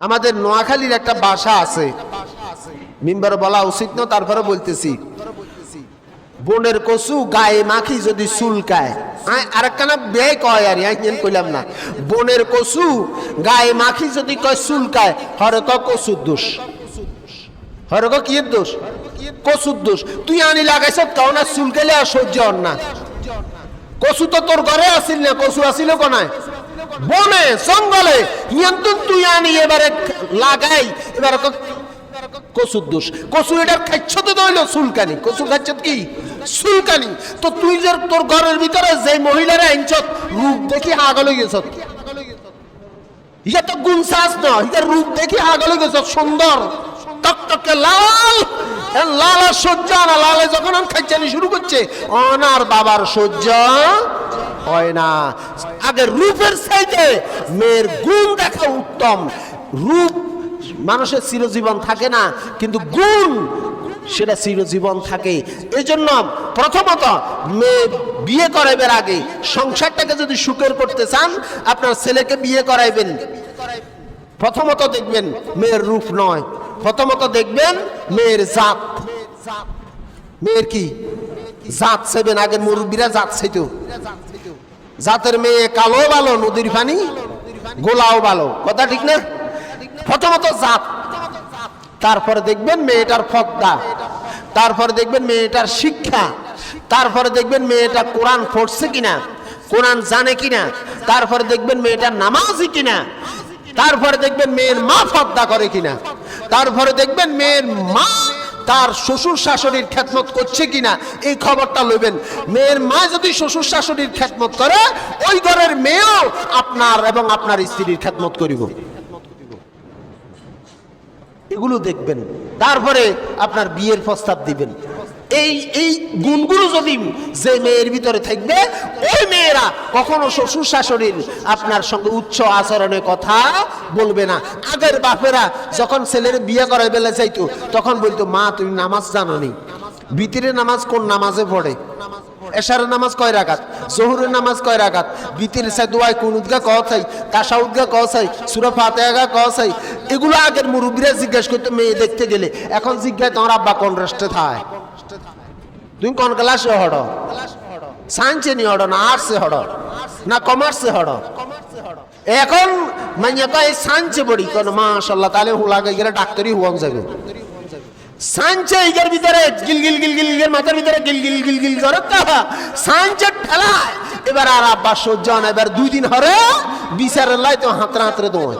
আমাদের নোয়াখালীর একটা বাসা আছে। মিম্বার বলা উচিত না, তারপরে বলতেছি। বনের কচু গায়ে মাখি যদি চুলকায়। আর একখানা ব্যয় কয় আর ইয়ান কইলাম না। বনের কচু গায়ে মাখি যদি কয় চুলকায়, হরে ক কচুর দোষ। হরে ক দোষ? কচুর দোষ। তুই আনি লাগাইছ কাও না, চুলকাইলে আর সহ্য হন না। কচু তো তোর ঘরে আসিল না, কচু আসিল কোনায়? বনে, জঙ্গলে ইয়ান্তু তুই আনি, এবারে লাগাই, এবারে দোষ। তো খাচ্ছ কি? চুলকানি। তো তুই যে তোর ঘরের ভিতরে যে মহিলারা আনছত রূপ দেখি আগলে গেছ ইয়া তো গুণ না ইয়া রূপ দেখি আগলে গেছ সুন্দর। টকটকে লাল লাল সহ্য না লালে যখন আমি খাইচানি শুরু করছে অনার বাবার সহ্য হয় না। আগে রূপের চাইতে মেয়ের গুণ দেখা উত্তম। রূপ মানুষের চিরজীবন থাকে না, কিন্তু গুণ সেটা চিরজীবন থাকে। এই জন্য প্রথমত মেয়ে বিয়ে করাইবার আগে সংসারটাকে যদি সুখের করতে চান, আপনার ছেলেকে বিয়ে করাইবেন। প্রথমত দেখবেন মেয়ের রূপ নয়। প্রথমত দেখবেন মেয়ের জাত। মেয়ের কি? জাত সেবেন আগের মুরব্বীরা জাত চাইতো জাতের মেয়ে কালো ভালো নদীর পানি, গোলাও ভালো কথা ঠিক না? প্রথমত জাত। তারপরে দেখবেন মেয়েটার ফদ্দা তারপরে দেখবেন মেয়েটার শিক্ষা। তারপরে দেখবেন মেয়েটা কোরআন পড়ছে কিনা? কোরআন জানে কিনা? তারপরে দেখবেন মেয়েটার নামাজি কিনা? তারপরে দেখবেন মেয়ের মা ফদ্দা করে কিনা? তারপরে দেখবেন মেয়ের মা তার শ্বশুর শাশুড়ির খ্যাতমত করছে কিনা এই খবরটা লইবেন। মেয়ের মা যদি শ্বশুর শাশুড়ির খ্যাতমত করে, ওই ঘরের মেয়েও আপনার এবং আপনার স্ত্রীর খ্যাতমত করিব। এগুলো দেখবেন। তারপরে আপনার বিয়ের প্রস্তাব দিবেন। এই এই গুণগুলো যদি যে মেয়ের ভিতরে থাকবে, ওই মেয়েরা কখনো শ্বশুর শাশুড়ির আপনার সঙ্গে উচ্চ আচরণের কথা বলবে না। আগের বাপেরা যখন ছেলের বিয়ে করাই বেলা যাইতো, তখন বলতো, মা, তুমি নামাজ জানো নি ভিতরে নামাজ কোন নামাজে পড়ে? এশারের নামাজ কয় রাখাত জহুরের নামাজ কয় রাখাত বিতির সাই দোয়াই কোন উদ্গা কহ চাই? কাসা উদ্গা কহ চাই? সুরা ফাতেগা কহ চাই? এগুলো আগের মুরব্বীরা জিজ্ঞেস করতো মেয়ে দেখতে গেলে। এখন জিজ্ঞাসা তোমার আব্বা কোন রাষ্ট্রে থায়? তুমি কোন ক্লাসে হড়? সায়েন্সে নি হড় না আর্টসে হড়? না কমার্সে হড়? এখন মানে কয় সায়েন্সে পড়ি কোন মাশাল্লাহ তাহলে হুলা গেলে ডাক্তারি হুয়াং যাবে। সাঞ্চে ইগের ভিতরে গিল গিল গিল গিল গিল মাথার ভিতরে গিল গিল গিল গিল করে সাঞ্চে ঠেলায়। এবার আর আব্বা সহ্য হয় না এবার দুই দিন হরে বিচারের লাই তো হাতরা হাতরে দোয়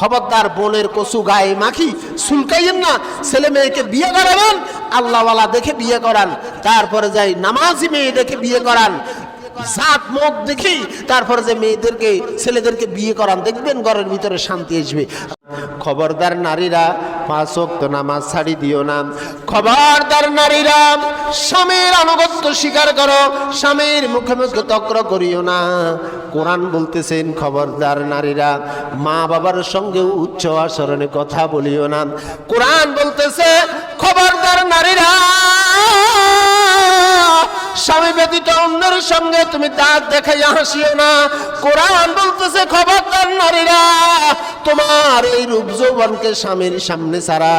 খবরদার বোনের কচু গায়ে মাখি সুলকাইয়েন না, ছেলে মেয়েকে বিয়ে করাবেন, আল্লাহওয়ালা দেখে বিয়ে করান, তারপরে যাই নামাজি মেয়ে দেখে বিয়ে করান, জাত মত দেখি, তারপরে যে মেয়েদেরকে, ছেলেদেরকে বিয়ে করান, দেখবেন ঘরের ভিতরে শান্তি আসবে। খবরদার নারীরা পাঁচ নামাজ ছাড়ি দিও না। খবরদার নারীরা স্বামীর আনুগত্য স্বীকার করো, স্বামীর মুখে মুখে তক্র করিও না। কোরআন বলতেছেন, খবরদার নারীরা মা বাবার সঙ্গে উচ্চ আচরণে কথা বলিও না। কোরআন বলতেছে সঙ্গে তুমি দাঁত দেখাইয়া হাসিও না। কোরআন বলতেছে, খবরদার নারীরা, তোমার এই রূপ যৌবনকে স্বামীর সামনে ছাড়া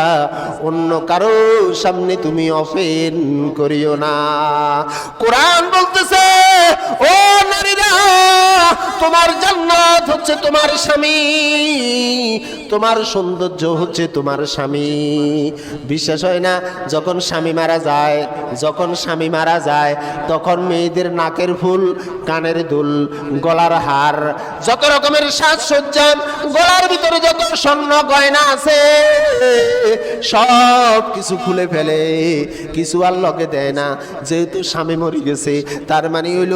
অন্য কারও সামনে তুমি অফেন করিও না। কোরআন বলতেছে, ও নারীরা, তোমার জান্নাত হচ্ছে তোমার স্বামী। তোমার সৌন্দর্য হচ্ছে তোমার স্বামী। বিশ্বাস হয় না, যখন স্বামী মারা যায়, যখন স্বামী মারা যায়, তখন মেয়েদের নাকের ফুল, কানের দুল, গলার হার, যত রকমের সাজসজ্জা, গলার ভিতরে যত স্বর্ণ গয়না আছে, সব কিছু খুলে ফেলে। কিছু আর লগে দেয় না, যেহেতু স্বামী মরে গেছে, তার মানে হইল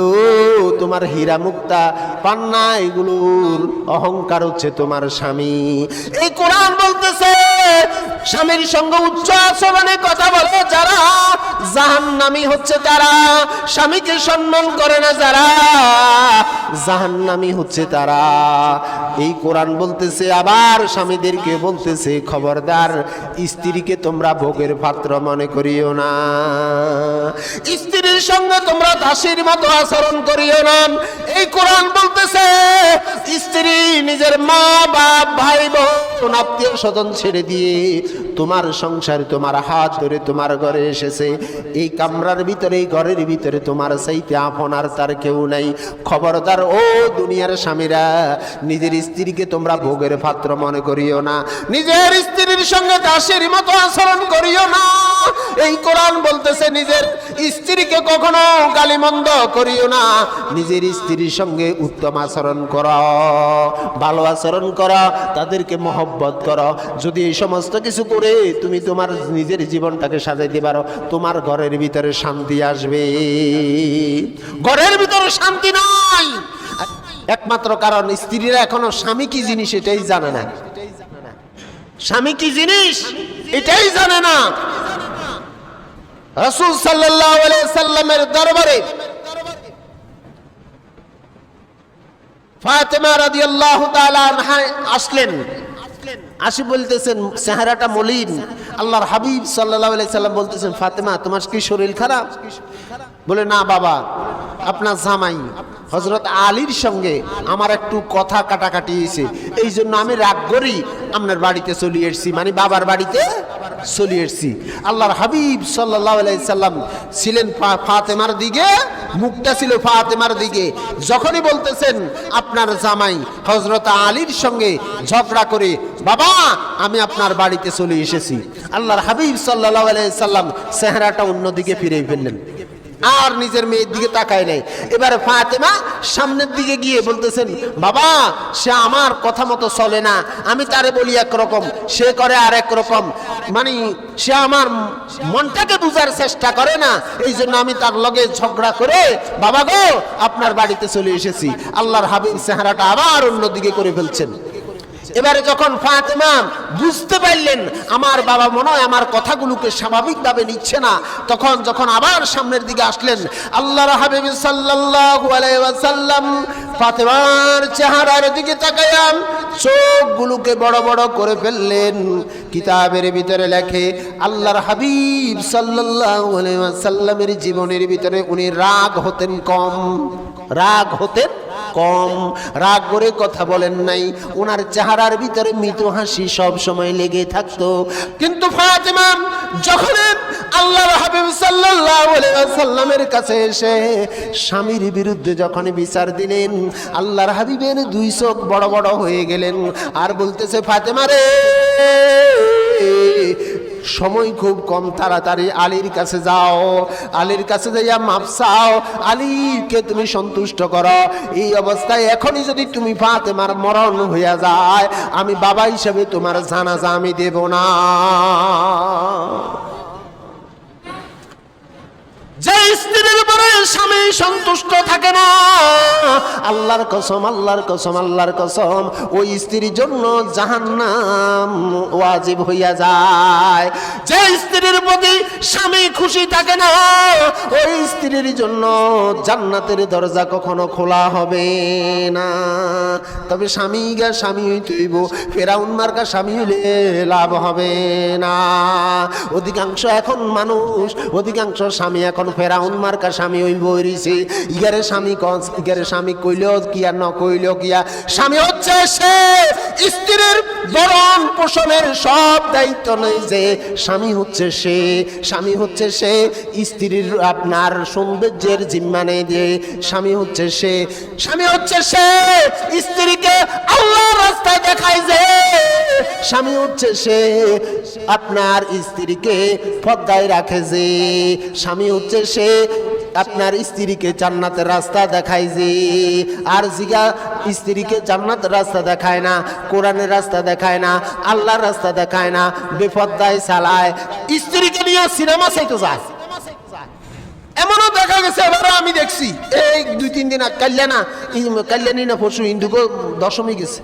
তোমার হীরা মুক্তা পান্না এগুলোর অহংকার হচ্ছে তোমার স্বামী। এই কোরআন বলতেছে, স্বামীর সঙ্গে উচ্চ আচরণে কথা বলে যারা, জাহান্নামী হচ্ছে তারা, স্বামীকে সম্মান করে না যারা, জাহান্নামী হচ্ছে তারা। এই কোরআন বলতেছে, আবার স্বামীদেরকে বলতেছে, খবরদার, স্ত্রীকে তোমরা ভোগের পাত্র মনে করিও না। স্ত্রীর সঙ্গে তোমরা দাসীর মতো আচরণ করিও না। এই কোরআন বলতেছে, স্ত্রী নিজের মা বাপ ভাই বোন আত্মীয় স্বজন ছেড়ে দিয়ে তোমার সংসার তোমার হাত ধরে তোমার ঘরে এসেছে। এই কামরার ভিতরে, এই ঘরের ভিতরে তোমার সাইতে আপন আর তার কেউ নাই। খবরদার, ও দুনিয়ার স্বামীরা, নিজের স্ত্রীকে তোমরা ভোগের পাত্র মনে করিও না। নিজের স্ত্রীর সঙ্গে দাসের মতো আচরণ করিও না। এই কোরআন বলতেছে, নিজের স্ত্রীকে কখনো গালিমন্দ করিও না। নিজের স্ত্রীর সঙ্গে উত্তম আচরণ কর, ভালো আচরণ কর, তাদেরকে মহব্বত কর। যদি এই সমস্ত কিছু করে তুমি তোমার নিজের জীবনটাকে সাজাইতে পারো, তোমার ঘরের ভিতরে শান্তি আসবে। ঘরের ভিতরে শান্তি নাই। একমাত্র কারণ, স্ত্রীরা এখনও স্বামী কি জিনিস এটাই জানে না। স্বামী কি জিনিস? এটাই জানে না। রসুল সাল্লামের দরবারে ফাতেমা রাদিয়াল্লাহু তাআলা আনহা আসলেন। আসি বলতেছেন চেহারাটা মলিন। আল্লাহর হাবিব সাল্লাল্লাহু আলাইহি সাল্লাম বলতেছেন ফাতেমা তোমার কি শরীর খারাপ? বলে না বাবা আপনার জামাই। হজরত আলীর সঙ্গে আমার একটু কথা কাটাকাটি হয়েছে। এই জন্য আমি রাগ করি, আপনার বাড়িতে চলে এসেছি। মানে বাবার বাড়িতে চলে এসেছি। আল্লাহর হাবিব সাল্লাহ সাল্লাম ছিলেন ফাতেমার দিকে, মুখটা ছিল ফাতেমার দিকে। যখনই বলতেছেন, আপনার জামাই হজরত আলীর সঙ্গে ঝগড়া করে, বাবা, আমি আপনার বাড়িতে চলে এসেছি। আল্লাহর হাবিব সাল্লাহ সাল্লাম চেহারাটা অন্যদিকে ফিরে ফেললেন। আর নিজের মেয়ের দিকে তাকায় নাই। এবারে ফাতেমা সামনের দিকে গিয়ে বলতেছেন, বাবা, সে আমার কথা মতো চলে না। আমি তারে বলি একরকম, সে করে আর একরকম। মানে সে আমার মনটাকে বুঝার চেষ্টা করে না। এই জন্য আমি তার লগে ঝগড়া করে, বাবা গো, আপনার বাড়িতে চলে এসেছি। আল্লাহর হাবিব চেহারাটা আবার অন্যদিকে করে ফেলছেন। এবারে যখন ফাতেমা বুঝতে পারলেন, আমার বাবা মনে হয় আমার কথাগুলোকে স্বাভাবিকভাবে নিচ্ছে না, তখন যখন আবার সামনের দিকে আসলেন আল্লাহ হাবিব সাল্লাল্লাহু আলাইহি ওয়াসাল্লাম ফাতেমার চেহারার দিকে তাকায়াম চোখগুলোকে বড় বড় করে ফেললেন। কিতাবের ভিতরে লেখে, আল্লাহর হাবিব ওয়াসাল্লামের জীবনের ভিতরে উনি রাগ হতেন কম। রাগ হতেন কম। রাগ করে কথা বলেন নাই। ওনার চেহারার ভিতরে মৃত হাসি সব সময় লেগে থাকতো। কিন্তু ফাতেমা যখন আল্লাহর হাবিব সাল্লাল্লাহু আলাইহি কাছে এসে স্বামীর বিরুদ্ধে যখন বিচার দিলেন আল্লাহর হাবিবের দুই চোখ বড় বড় হয়ে গেলেন। আর বলতেছে, ফাতেমা রে, সময় খুব কম, তাড়াতাড়ি আলীর কাছে যাও। আলীর কাছে যাইয়া মাপ চাও। আলীকে তুমি সন্তুষ্ট করো। এই অবস্থায় এখনই যদি তুমি ফাতেমার মরণ হইয়া যায়, আমি বাবা হিসেবে তোমার জানাজা আমি দেব না। যে স্ত্রীর স্বামী সন্তুষ্ট থাকে না। আল্লাহর কসম আল্লাহর কসম আল্লাহর কসম, ওই স্ত্রীর জন্য জাহান্নাম ওয়াজিব হইয়া যায়। যে স্ত্রীর প্রতি স্বামী খুশি থাকে না, ওই স্ত্রীর জন্য জান্নাতের দরজা কখনো খোলা হবে না। তবে স্বামী গা স্বামী হইতেইব, ফেরাউন মার্কা স্বামী হইলে লাভ হবে না। অধিকাংশ এখন মানুষ, অধিকাংশ স্বামী এখন ফেরাউন মার্কা স্বামী ইগারে স্বামী স্বামী কইল কিয়া ন কইল কিয়া স্বামী হচ্ছে সে স্ত্রীর পোষণের সব দায়িত্ব নেই যে স্বামী হচ্ছে সে। স্বামী হচ্ছে সে স্ত্রীর আপনার সৌন্দর্যের জিম্মা নেই যে স্বামী হচ্ছে সে। স্বামী হচ্ছে সে স্ত্রীকে আল্লাহ রাস্তায় দেখায় যে স্বামী হচ্ছে সে আপনার স্ত্রীকে পদ্মায় রাখে যে। স্বামী হচ্ছে সে আপনার স্ত্রীকে জান্নাতের রাস্তা দেখায় যে আর জিগা স্ত্রীকে জান্নাতের রাস্তা দেখায় না, কোরআনের রাস্তা দেখায় না, আল্লাহর রাস্তা দেখায় না, বেপদ্দায় চালায়। স্ত্রীকে নিয়ে সিনেমা চাইতে যায়। এমনও দেখা গেছে এবারে আমি দেখছি। এই দুই, তিন দিন কাল্যাণা কাল্যাণী না পরশু হিন্দুকে দশমী গেছে।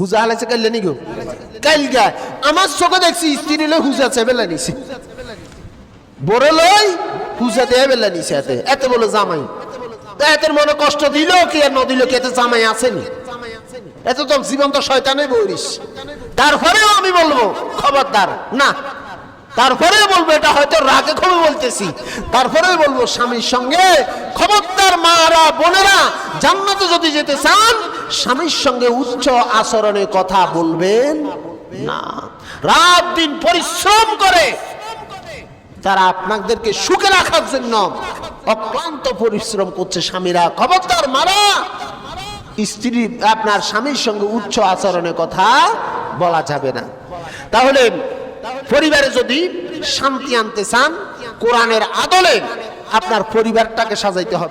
হুজা হালাইছে কাল্যাণী গো? কালগা আমার চোখে দেখছি, স্ত্রী লই হুজা চেবেলা নিছে। বড় লই হুজা দিয়ে বেলা নিছে এতে এত বলো জামাই। তা এতের মনে কষ্ট দিল কি আর ন দিল কি এতে জামাই আসেনি? এত তো জীবন্ত শয়তানে বলিস। তারপরেও আমি বলব, খবরদার, না। তারপরে বলব, এটা হয়তো রাগে ক্ষমে বলতেছি। তারপরে বলব, স্বামীর সঙ্গে খবরদার মারা, বোনেরা জান্নাতে যদি যেতে চান, স্বামীর সঙ্গে উচ্চ আচরণের কথা বলবেন না। রাত দিন পরিশ্রম করে তারা আপনাদেরকে সুখে রাখার জন্য অক্লান্ত পরিশ্রম করছে স্বামীরা। খবরদার মারা, স্ত্রী আপনার স্বামীর সঙ্গে উচ্চ আচরণের কথা বলা যাবে না। তাহলে পরিবারে যদি শান্তি আনতে চান, কোরআনের আদলে আপনার পরিবারটাকে সাজাইতে হবে।